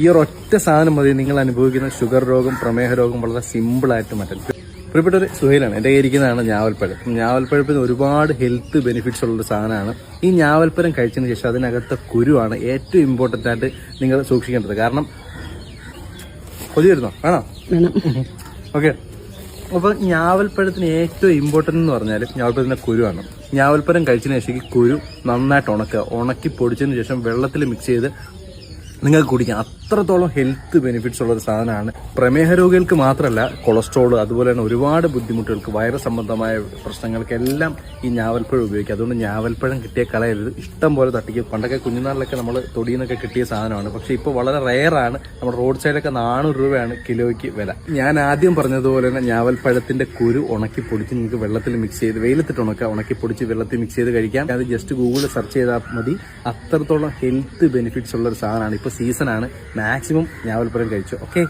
ഈ ഒരു ഒറ്റ സാധനം മതി നിങ്ങൾ അനുഭവിക്കുന്ന ഷുഗർ രോഗം പ്രമേഹ രോഗം വളരെ സിമ്പിളായിട്ട് മാറ്റാൻ പ്രിയപ്പെട്ട ഒരു സുഹൈലാണ്. എന്റെ ഇരിക്കുന്നതാണ് ഞാവൽപ്പഴം. ഞാവൽപ്പഴത്തിന് ഒരുപാട് ഹെൽത്ത് ബെനിഫിറ്റ്സ് ഉള്ള ഒരു സാധനമാണ്. ഈ ഞാവൽപ്പഴം കഴിച്ചതിന് ശേഷം അതിനകത്തെ കുരുവാണ് ഏറ്റവും ഇമ്പോർട്ടന്റ് ആയിട്ട് നിങ്ങൾ സൂക്ഷിക്കേണ്ടത്. കാരണം കൊതി വരുന്നോ വേണോ. ഓക്കെ അപ്പോൾ ഞാവൽപ്പഴത്തിന് ഏറ്റവും ഇമ്പോർട്ടന്റ് എന്ന് പറഞ്ഞാൽ ഞാവൽപ്പഴത്തിന്റെ കുരുവാണ്. ഞാവൽപ്പഴം കഴിച്ചതിന് ശേഷം കുരു നന്നായിട്ട് ഉണക്കുക. ഉണക്കി പൊടിച്ചതിന് ശേഷം വെള്ളത്തിൽ മിക്സ് ചെയ്ത് നിങ്ങൾക്ക് കുടിക്കാം. അത്രത്തോളം ഹെൽത്ത് ബെനിഫിറ്റ്സ് ഉള്ള ഒരു സാധനമാണ്. പ്രമേഹ രോഗികൾക്ക് മാത്രമല്ല കൊളസ്ട്രോൾ അതുപോലെ തന്നെ ഒരുപാട് ബുദ്ധിമുട്ടുകൾക്ക് വൈറസ് സംബന്ധമായ പ്രശ്നങ്ങൾക്കെല്ലാം ഈ ഞാവൽപ്പഴം ഉപയോഗിക്കുക. അതുകൊണ്ട് ഞാവൽപ്പഴം കിട്ടിയ കളയരുത്. ഇഷ്ടം പോലെ തട്ടിക്കും. പണ്ടൊക്കെ കുഞ്ഞുനാളിലൊക്കെ നമ്മൾ തൊടിയിൽ നിന്നൊക്കെ കിട്ടിയ സാധനമാണ്. പക്ഷേ ഇപ്പോൾ വളരെ റെയറാണ് നമ്മുടെ റോഡ് സൈഡൊക്കെ നാനൂറ് രൂപയാണ് കിലോയ്ക്ക് വില. ഞാൻ ആദ്യം പറഞ്ഞതുപോലെ തന്നെ ഞാവൽപ്പഴത്തിന്റെ കുരു ഉണക്കി പൊടിച്ച് നിങ്ങൾക്ക് വെള്ളത്തിൽ മിക്സ് ചെയ്ത് വെയിലത്തിട്ട് ഉണക്കുക ഉണക്കി പൊടിച്ച് വെള്ളത്തിൽ മിക്സ് ചെയ്ത് കഴിക്കാം. അത് ജസ്റ്റ് ഗൂഗിളിൽ സെർച്ച് ചെയ്താൽ മതി. അത്രത്തോളം ഹെൽത്ത് ബെനിഫിറ്റ്സ് ഉള്ള ഒരു സാധനമാണ്. ഇപ്പോൾ സീസണാണ് മാക്സിമം ഞാവൽപ്പഴം കഴിച്ചു. ഓക്കെ